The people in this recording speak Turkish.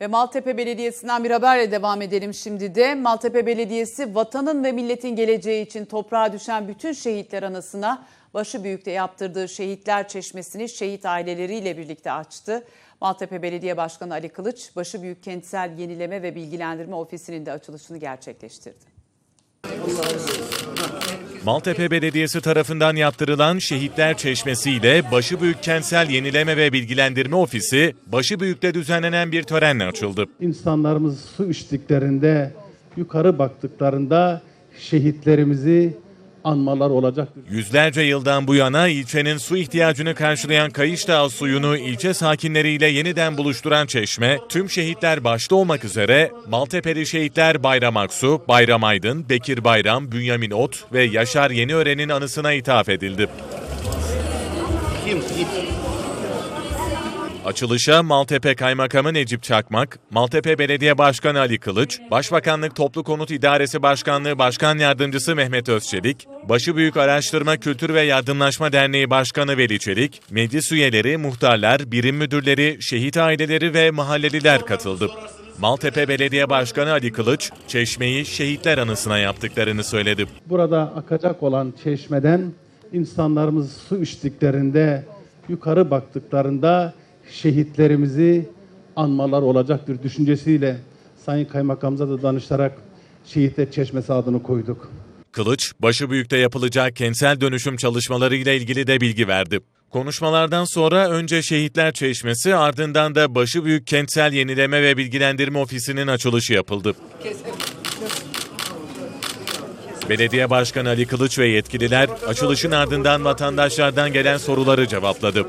Ve Maltepe Belediyesi'nden bir haberle devam edelim şimdi de. Maltepe Belediyesi vatanın ve milletin geleceği için toprağa düşen bütün şehitler anısına başı büyükte yaptırdığı şehitler çeşmesini şehit aileleriyle birlikte açtı. Maltepe Belediye Başkanı Ali Kılıç, Başı Büyük Kentsel Yenileme ve Bilgilendirme Ofisi'nin de açılışını gerçekleştirdi. Maltepe Belediyesi tarafından yaptırılan Şehitler Çeşmesi ile Başıbüyük Kentsel Yenileme ve Bilgilendirme Ofisi, Başıbüyük'te düzenlenen bir törenle açıldı. İnsanlarımız su içtiklerinde, yukarı baktıklarında şehitlerimizi anmalar olacaktır. Yüzlerce yıldan bu yana ilçenin su ihtiyacını karşılayan Kayışdağ suyunu ilçe sakinleriyle yeniden buluşturan çeşme, tüm şehitler başta olmak üzere Maltepe'li şehitler Bayram Aksu, Bayram Aydın, Bekir Bayram, Bünyamin Ot ve Yaşar Yeniören'in anısına ithaf edildi. Açılışa Maltepe Kaymakamı Necip Çakmak, Maltepe Belediye Başkanı Ali Kılıç, Başbakanlık Toplu Konut İdaresi Başkanlığı Başkan Yardımcısı Mehmet Özçelik, Başıbüyük Araştırma Kültür ve Yardımlaşma Derneği Başkanı Veli Çelik, meclis üyeleri, muhtarlar, birim müdürleri, şehit aileleri ve mahalleliler katıldı. Maltepe Belediye Başkanı Ali Kılıç, çeşmeyi şehitler anısına yaptıklarını söyledi. Burada akacak olan çeşmeden insanlarımız su içtiklerinde, yukarı baktıklarında şehitlerimizi anmalar olacaktır düşüncesiyle Sayın Kaymakamımıza da danışarak Şehitler Çeşmesi adını koyduk. Kılıç, Başıbüyük'te yapılacak kentsel dönüşüm çalışmaları ile ilgili de bilgi verdi. Konuşmalardan sonra önce Şehitler Çeşmesi ardından da Başıbüyük Kentsel Yenileme ve Bilgilendirme Ofisi'nin açılışı yapıldı. Belediye Başkanı Ali Kılıç ve yetkililer açılışın ardından vatandaşlardan gelen soruları cevapladı.